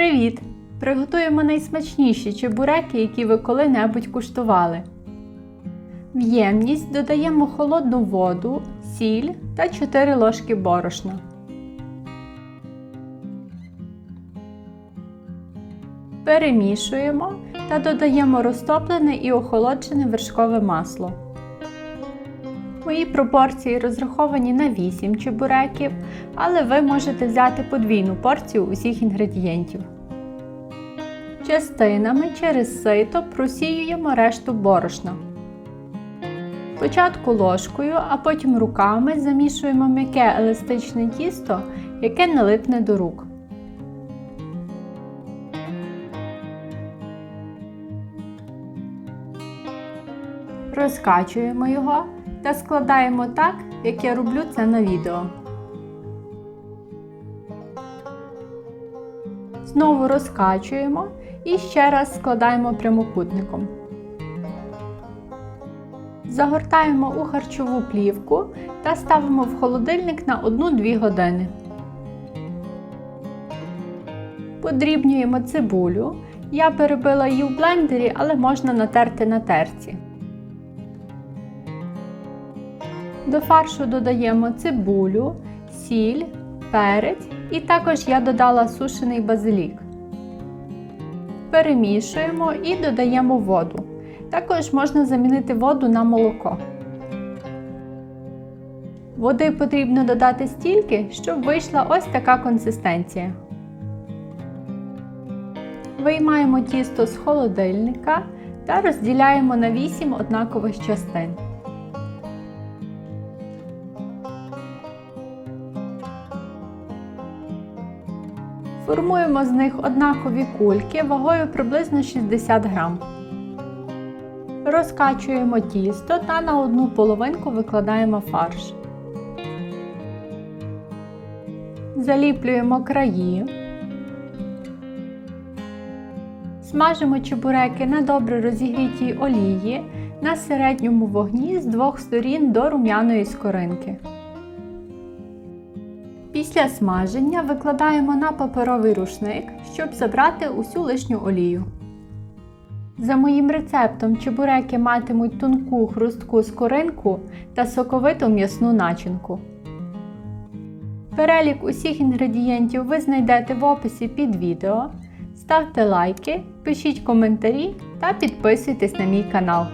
Привіт! Приготуємо найсмачніші чебуреки, які ви коли-небудь куштували. В ємність додаємо холодну воду, сіль та 4 ложки борошна. Перемішуємо та додаємо розтоплене і охолоджене вершкове масло. Мої пропорції розраховані на 8 чебуреків, але ви можете взяти подвійну порцію усіх інгредієнтів. Частинами через сито просіюємо решту борошна. Спочатку ложкою, а потім руками замішуємо м'яке еластичне тісто, яке не липне до рук. Розкачуємо його та складаємо так, як я роблю це на відео. Знову розкачуємо і ще раз складаємо прямокутником. Загортаємо у харчову плівку та ставимо в холодильник на 1-2 години. Подрібнюємо цибулю. Я перебила її в блендері, але можна натерти на терці. До фаршу додаємо цибулю, сіль, перець і також я додала сушений базилік. Перемішуємо і додаємо воду. Також можна замінити воду на молоко. Води потрібно додати стільки, щоб вийшла ось така консистенція. Виймаємо тісто з холодильника та розділяємо на 8 однакових частин. Формуємо з них однакові кульки вагою приблизно 60 грам. Розкачуємо тісто та на одну половинку викладаємо фарш. Заліплюємо краї. Смажимо чебуреки на добре розігрітій олії на середньому вогні з двох сторін до рум'яної скоринки. Після смаження викладаємо на паперовий рушник, щоб забрати усю лишню олію. За моїм рецептом чебуреки матимуть тонку хрустку скоринку та соковиту м'ясну начинку. Перелік усіх інгредієнтів ви знайдете в описі під відео. Ставте лайки, пишіть коментарі та підписуйтесь на мій канал.